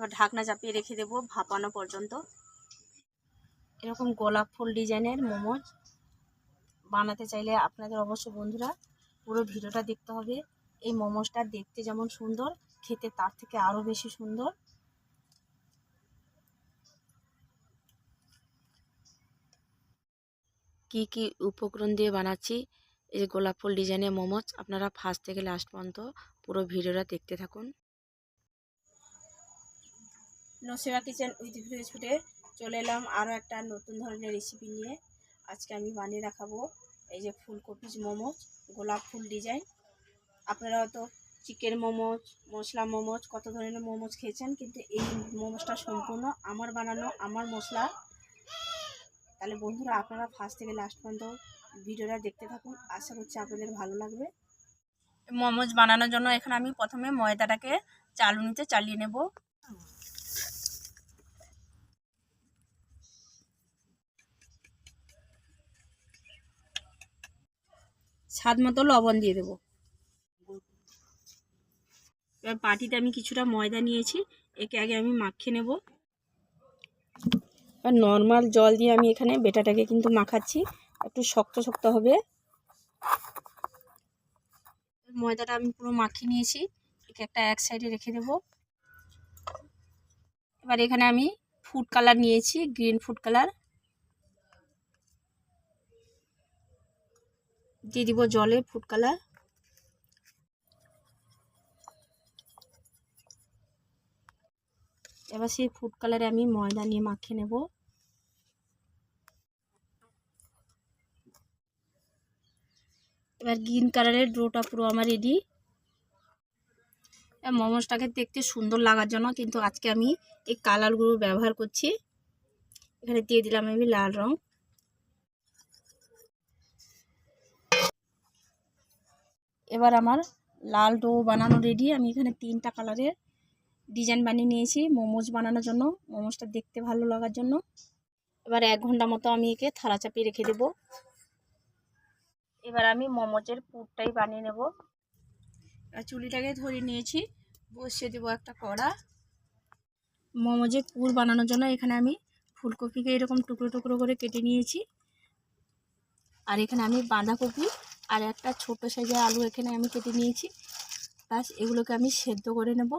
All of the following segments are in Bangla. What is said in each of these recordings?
এবার ঢাকনা চাপিয়ে রেখে দেবো ভাপানো পর্যন্ত। এরকম গোলাপ ফুল ডিজাইনের মোমোজ বানাতে চাইলে আপনাদের অবশ্য বন্ধুরা পুরো ভিডিওটা দেখতে হবে। এই মোমোজটা দেখতে যেমন সুন্দর, খেতে তার থেকে আরও বেশি সুন্দর। কি কি উপকরণ দিয়ে বানাচ্ছি এই গোলাপ ফুল ডিজাইনের মোমোজ আপনারা ফার্স্ট থেকে লাস্ট পর্যন্ত পুরো ভিডিওটা দেখতে থাকুন। নসিমা কিচেন উইথ ভিলেজ ফুটে চলে এলাম আরও একটা নতুন ধরনের রেসিপি নিয়ে। আজকে আমি বানিয়ে দেখাবো এই যে ফুলকপিজ মোমোজ গোলাপ ফুল ডিজাইন আপনারা হয়তো চিকেন মোমোজ মশলা মোমোজ কত ধরনের মোমোজ খেয়েছেন, কিন্তু এই মোমোজটা সম্পূর্ণ আমার বানানো, আমার মশলা। তাহলে বন্ধুরা, আপনারা ফার্স্ট থেকে লাস্ট পর্যন্ত ভিডিওটা দেখতে থাকুন। আশা করছি আপনাদের ভালো লাগবে। মোমোজ বানানোর জন্য এখানে আমি প্রথমে ময়দাটাকে চালুনিতে চালিয়ে নেব। স্বাদ মতো লবণ দিয়ে দেবো। এবার বাটিতে আমি কিছুটা ময়দা নিয়েছি, একে আগে আমি মাখিয়ে নেব। এবার নর্মাল জল দিয়ে আমি এখানে বেটাটাকে কিন্তু মাখাচ্ছি, একটু শক্ত শক্ত হবে। ময়দাটা আমি পুরো মাখিয়ে নিয়েছি, একে একটা এক সাইডে রেখে দেব। এবার এখানে আমি ফুড কালার নিয়েছি গ্রিন ফুড কালার দিয়ে দিব জলে ফুড কালার। এবার সেই ফুড কালারে আমি ময়দা নিয়ে মাখিয়ে নেব। এবার গ্রিন কালারের ডোটা পুরো আমার রেডি। মোমোসটাকে দেখতে সুন্দর লাগার জন্য কিন্তু আজকে আমি এই কালারগুলো ব্যবহার করছি। এখানে দিয়ে দিলাম আমি লাল রং। এবার আমার লাল ডো বানানো রেডি আমি এখানে তিনটা কালারের ডিজাইন বানিয়ে নিয়েছি, মোমোজ বানানোর জন্য, মোমোজটা দেখতে ভালো লাগার জন্য। এবার এক ঘণ্টা মতো আমি একে থালা চাপিয়ে রেখে দেব। এবার আমি মোমোজের পুরটাই বানিয়ে নেব। চুলিটাকে ধরে নিয়েছি, বসিয়ে দেবো একটা কড়া। মোমোজের পুর বানানোর জন্য এখানে আমি ফুলকপিকে এরকম টুকরো টুকরো করে কেটে নিয়েছি। আর এখানে আমি বাঁধাকপি আর একটা ছোট সাইজের আলু এখানে আমি কেটে নিয়েছি। ব্যাস, এগুলোকে আমি সেদ্ধ করে নেব।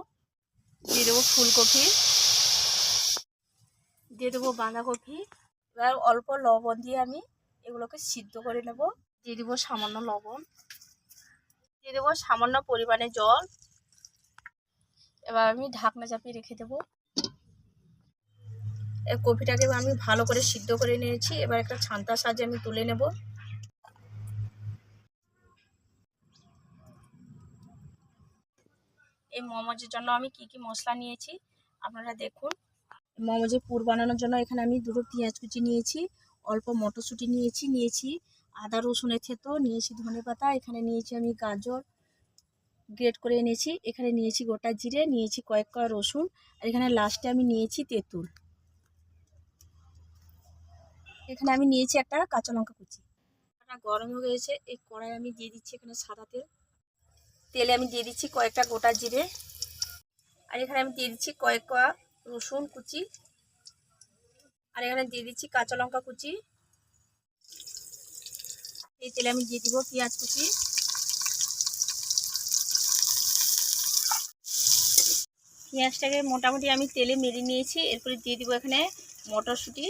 দিয়ে দেবো ফুলকপি। দিয়ে দেবো বাঁধাকপি। এবার অল্প লবণ দিয়ে আমি এগুলোকে সিদ্ধ করে নেব। দিয়ে দেবো সামান্য লবণ। দিয়ে দেবো সামান্য পরিমাণে জল। এবার আমি ঢাকনা চাপিয়ে রেখে দেবো। কপিটাকে আমি ভালো করে সিদ্ধ করে নিয়েছি। এবার একটা ছান্তার সাহায্যে আমি তুলে নেব। এই মোমোজের জন্য আমি কি কি মশলা নিয়েছি, আপনারা দেখুন। মোমোজের পুর বানানোর জন্য এখানে আমি দুটো পেঁয়াজ কুচি নিয়েছি, অল্প মটরশুঁটি নিয়েছি নিয়েছি আদা, রসুনের থেতো, নিয়েছি ধনে পাতা, এখানে নিয়েছি আমি গাজর, গ্রেট করে এনেছি, এখানে নিয়েছি গোটা জিরে, নিয়েছি কয়েক কয়েক রসুন, আর এখানে লাস্টে আমি নিয়েছি তেঁতুল। এখানে আমি নিয়েছি একটা কাঁচা লঙ্কা কুচি। গরম হয়ে গেছে, এই কড়াই আমি দিয়ে দিচ্ছি এখানে সাদা তেল। তেলে আমি দিয়ে দিচ্ছি কয়েকটা গোটা জিরে। আর এখানে আমি দিয়ে দিচ্ছি কয়েক কোয়া রসুন কুচি। আর এখানে দিয়ে দিচ্ছি কাঁচা লঙ্কা কুচি। এই তেলে আমি দিয়ে দিব পেঁয়াজ কুচি। পেঁয়াজটাকে মোটামুটি আমি তেলে মেরে নিয়েছি। এরপরে দিয়ে দিব এখানে মটরশুঁটি।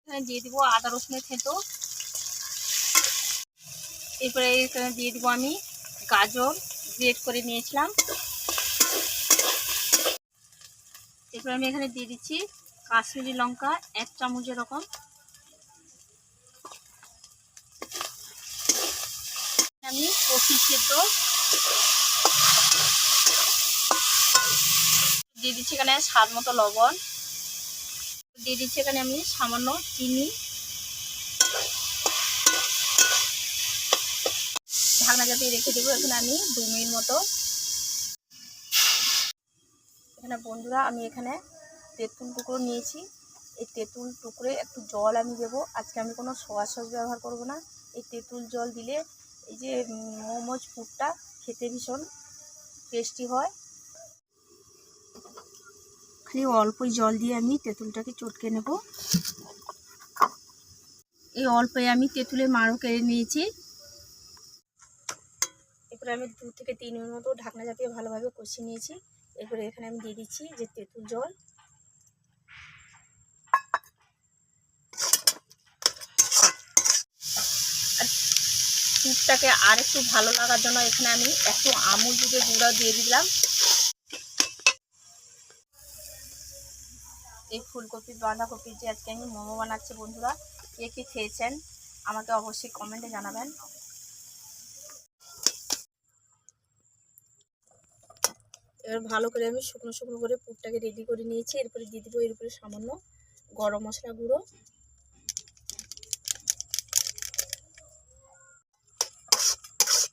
এখানে দিয়ে দিব আদা রসুনের থেতো। এরপরে এখানে দিয়ে দিব আমি গাজর গ্রেট করে নিয়েছিলাম। এরপরে আমি এখানে দিয়ে দিচ্ছি কাশ্মীরি লঙ্কা, এক চামচ এরকম আমি কফি সেদ্ধ দিয়ে দিচ্ছি এখানে স্বাদ মতো লবণ। দিয়ে দিচ্ছি এখানে আমি সামান্য চিনি। চাপিয়ে রেখে দেবো এখানে আমি দু মিনিট মতো। এখানে বন্ধুরা, আমি এখানে তেঁতুল টুকরো নিয়েছি। এই তেঁতুল টুকরে একটু জল আমি দেবো। আজকে আমি কোনো সোয়া সস ব্যবহার করব না। এই তেঁতুল জল দিলে এই যে মোমোজ পুরটা খেতে ভীষণ টেস্টি হয়। খালি অল্পই জল দিয়ে আমি তেঁতুলটাকে চটকে নেব। এই অল্পে আমি তেঁতুলের মাড়ও কেড়ে নিয়েছি। এরপরে আমি দু থেকে তিন মিনিট মতো ঢাকনা চাপিয়ে ভালোভাবে কষিয়ে নিয়েছি। এরপরে এখানে আমি দিয়ে দিচ্ছি যে তেঁতুল জল। স্যুপটাকে আর একটু ভালো লাগার জন্য এখানে আমি একটু আমুল দুধের গুঁড়া দিয়ে দিলাম। এই ফুলকপি, বাঁধাকপি যে আজকে আমি মোমো বানাচ্ছি বন্ধুরা, কে কে খেয়েছেন আমাকে অবশ্যই কমেন্টে জানাবেন। এবার ভালো করে আমি শুকনো শুকনো করে পুরটাকে রেডি করে নিয়েছি। এরপরে দিয়ে দেবো এর উপরে সামান্য গরম মশলা গুঁড়ো।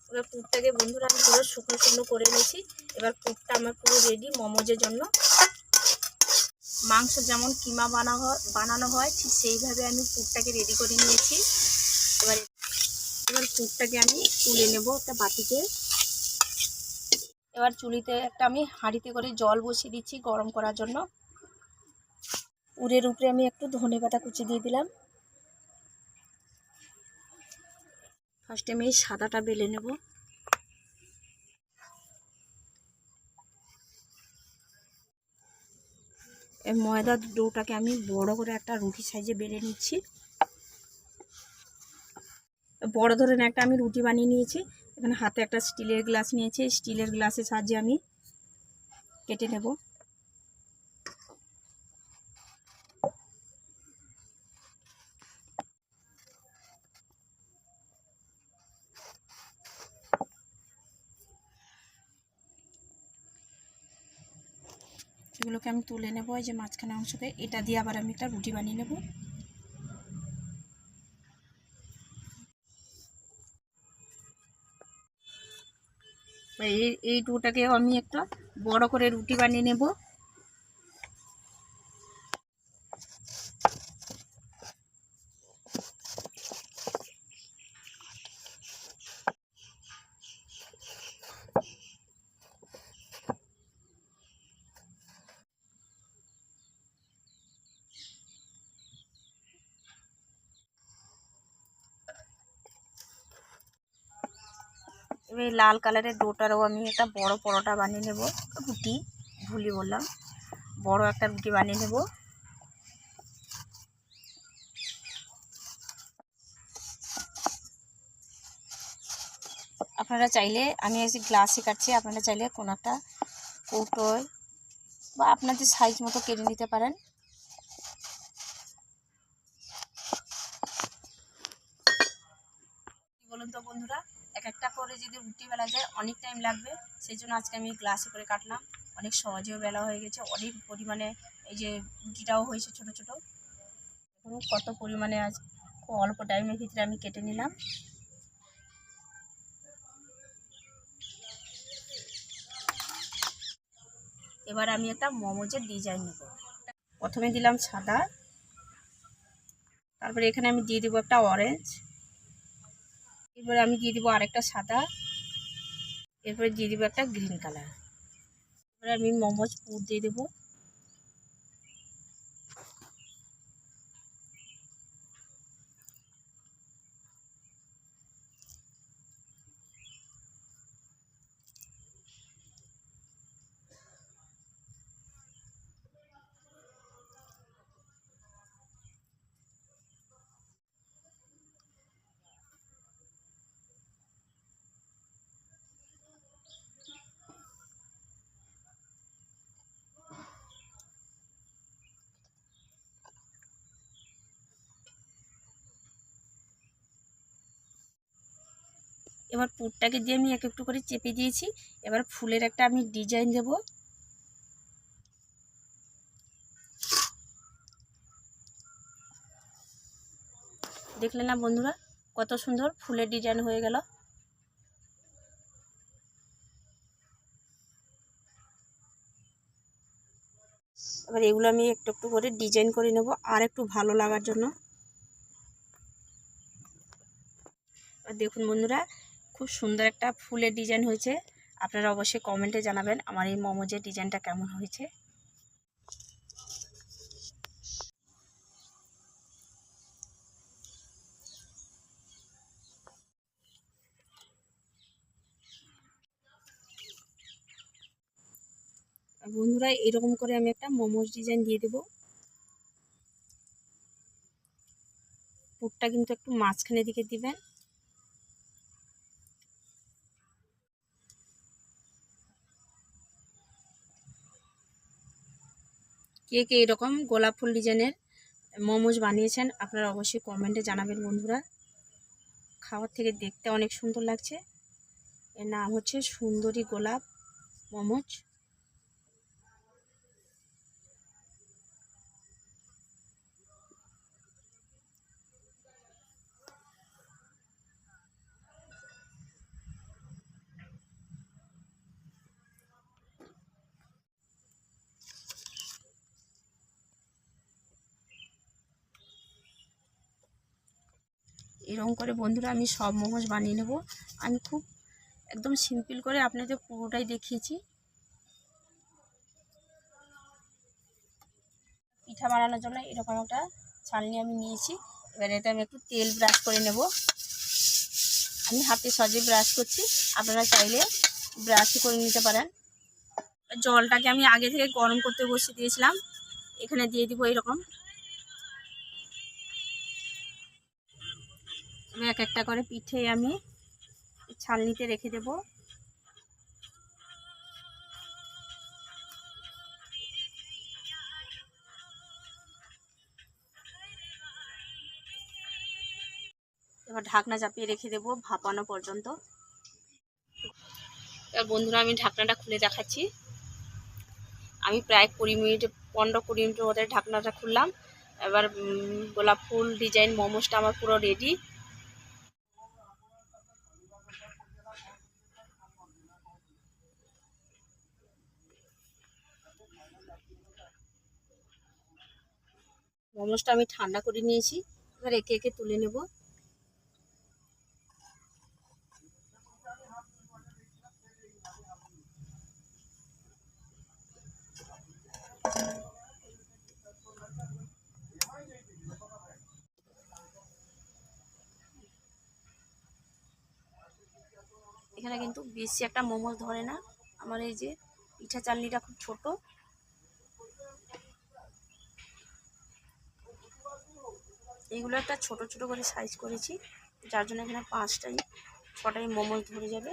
এবার পুরটাকে বন্ধুরা আমি পুরো শুকনো শুকনো করে নিয়েছি। এবার পুরটা আমার পুরো রেডি মোমোজের জন্য। মাংস যেমন কিমা বানা হয়, বানানো হয়, ঠিক সেইভাবে আমি পুরটাকে রেডি করে নিয়েছি। এবার এবার পুরটাকে আমি তুলে নেব একটা বাটিতে। এবার চুলিতে একটা আমি হাঁড়িতে করে জল বসিয়ে দিচ্ছি গরম করার জন্য। পুরের উপরে আমি একটু ধনে পাতা কুচি দিয়ে দিলাম। ফার্স্টে আমি এই সাদাটা বেলে নেব। এই ময়দার ডোটাকে আমি বড় করে একটা রুটি সাইজে বেলে নিচ্ছি। বড় ধরনের একটা আমি রুটি বানিয়ে নিয়েছি। এখানে হাতে একটা স্টিলের গ্লাস নিয়েছি স্টিলের গ্লাসের সাহায্যে আমি কেটে নেব। এগুলোকে আমি তুলে নেব, এই যে মাঝখানে অংশকে, এটা দিয়ে আবার আমি একটা রুটি বানিয়ে নেব। এই এই ডোটাকে আমি একটা বড় করে রুটি বানিয়ে নেব। এবার এই লাল কালারের ডোটারও আমি একটা বড় পরোটা বানিয়ে নেব রুটি ভুলি বললাম। বড় একটা রুটি বানিয়ে নেব। আপনারা চাইলে, আমি আজকে গ্লাসে কাটছি, আপনারা চাইলে কোনো একটা কৌটোয় বা আপনাদের সাইজ মতো কেটে নিতে পারেন কি বলুন তো বন্ধুরা এক একটা করে যদি রুটি বেলা যায় অনেক টাইম লাগবে। সেই জন্য আজকে আমি গ্লাসে করে কাটলাম। অনেক সহজেও বেলা হয়ে গেছে। অনেক পরিমাণে এই যে রুটিটাও হয়েছে ছোট ছোট। দেখুন কত পরিমাণে আজ খুব অল্প টাইমের ভিতরে আমি কেটে নিলাম। এবার আমি একটা মোমোজের ডিজাইন নেব। প্রথমে দিলাম সাদা। তারপরে এখানে আমি দিয়ে দেবো একটা অরেঞ্জ এরপরে আমি দিয়ে দিব আরেকটা সাদা। এরপরে দিয়ে দেবো একটা গ্রিন কালার এবার আমি মোমোজ পুর দিয়ে দেবো। এবার পুরটাকে দিয়ে আমি এক একটু করে চেপে দিয়েছি। এবার ফুলের একটা আমি ডিজাইন দেব। দেখলে না বন্ধুরা, কত সুন্দর ফুলের ডিজাইন হয়ে গেল। এবার এগুলো আমি একটু একটু করে ডিজাইন করে নেব আর একটু ভালো লাগার জন্য। দেখুন বন্ধুরা খুব সুন্দর একটা ফুলের ডিজাইন হয়েছে। আপনারা অবশ্যই কমেন্টে জানাবেন আমার এই মোমোজের ডিজাইনটা কেমন হয়েছে। বন্ধুরা, এরকম করে আমি একটা মোমোজ ডিজাইন দিয়ে দেব। পুরটা কিন্তু একটু মাঝখানের দিকে দিবেন। কে কে এরকম গোলাপ ফুল ডিজাইনের মোমোজ বানিয়েছেন, আপনারা অবশ্যই কমেন্টে জানাবেন বন্ধুরা। খাওয়ার থেকে দেখতে অনেক সুন্দর লাগছে। এর নাম হচ্ছে সুন্দরী গোলাপ মোমোজ। এরকম করে বন্ধুরা আমি সব মোমোজ বানিয়ে নেব। আমি খুব একদম সিম্পল করে আপনাদের পুরোটাই দেখিয়েছি। পিঠা বানানোর জন্য এরকম একটা ছালনি আমি নিয়েছি। এবার এতে আমি একটু তেল ব্রাশ করে নেব। আমি হাতে সহজে ব্রাশ করছি। আপনারা চাইলে ব্রাশ করে নিতে পারেন। জলটাকে আমি আগে থেকে গরম করতে বসিয়ে দিয়েছিলাম। এখানে দিয়ে দিব এরকম। এক একটা করে পিঠে আমি ছালনিতে রেখে দেব। এবার ঢাকনা চাপিয়ে রেখে দেব ভাপানো পর্যন্ত। এবার বন্ধুরা, আমি ঢাকনাটা খুলে দেখাচ্ছি। আমি প্রায় কুড়ি মিনিট, পনেরো কুড়ি মিনিটের মধ্যে ঢাকনাটা খুললাম। এবার গোলাপ ফুল, ডিজাইন, মোমোসটা আমার পুরো রেডি মোমোসটা আমি ঠান্ডা করে নিয়েছি। এবার একে একে তুলে নেব। এখানে কিন্তু বেশি একটা মোমোস ধরে না। আমার এই যে পিঠা চালনিটা খুব ছোট। এইগুলো একটা ছোট ছোট করে সাইজ করেছি। যার জন্য এখানে পাঁচটাই, ছটাই মোমোজ ধরে যাবে।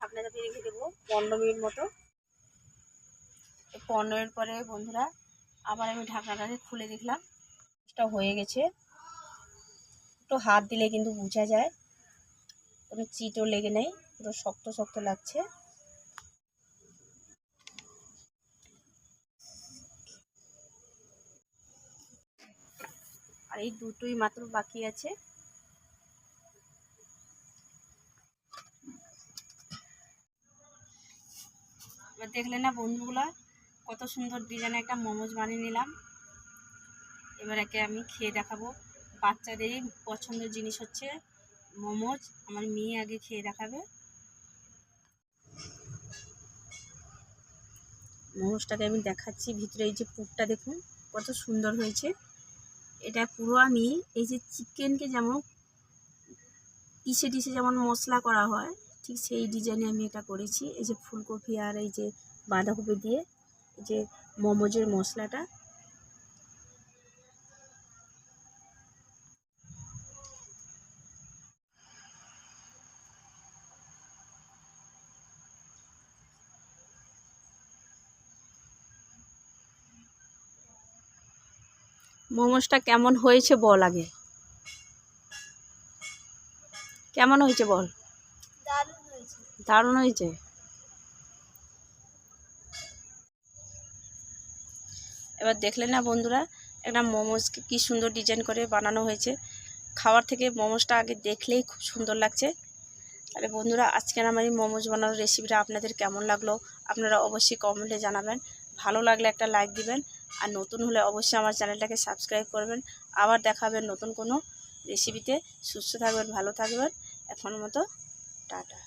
চাপিয়ে রেখে দেবো পনেরো মিনিট মতো। পনেরো মিনিট পরে বন্ধুরা, আবার আমি ঢাকনাটাকে খুলে দেখলাম। এটা হয়ে গেছে। একটু হাত দিলে কিন্তু বোঝা যায়। কোনো চিটও লেগে নেই, পুরো শক্ত শক্ত লাগছে। আর এই দুটোই মাত্র বাকি আছে। এবার দেখলেন না বন্ধুগুলা, কত সুন্দর ডিজাইনের একটা মোমোজ বানিয়ে নিলাম। এবার একে আমি খেয়ে দেখাবো। বাচ্চাদেরই পছন্দের জিনিস হচ্ছে মোমোজ। আমার মেয়ে আগে খেয়ে দেখাবে। মোমোজটাকে আমি দেখাচ্ছি ভিতরে, এই যে পুরটা দেখুন, কত সুন্দর হয়েছে। এটা পুরো আমি, এই যে চিকেনকে যেমন পিসে টিসে যেমন মশলা করা হয়, ঠিক সেই ডিজাইনে আমি এটা করেছি। এই যে ফুলকপি আর এই যে বাঁধাকপি দিয়ে যে মোমোজের মশলাটা মোমোসটা কেমন হয়েছে বল আগে। কেমন হয়েছে বল। দারুণ হয়েছে। দারুণ হয়েছে। এবার দেখলে না বন্ধুরা একটা মোমোজকে কি সুন্দর ডিজাইন করে বানানো হয়েছে। খাওয়ার থেকে মোমোজটা আগে দেখলেই খুব সুন্দর লাগছে। তাহলে বন্ধুরা আজকের আমার এই মোমোজ বানানোর রেসিপিটা আপনাদের কেমন লাগল? আপনারা অবশ্যই কমেন্টে জানাবেন। ভালো লাগলে একটা লাইক দিবেন। আর নতুন হলে অবশ্যই আমার চ্যানেলটাকে সাবস্ক্রাইব করবেন। আবার দেখাবেন নতুন কোনো রেসিপিতে সুস্থ থাকবেন, ভালো থাকবেন। এখন মতো টাটা।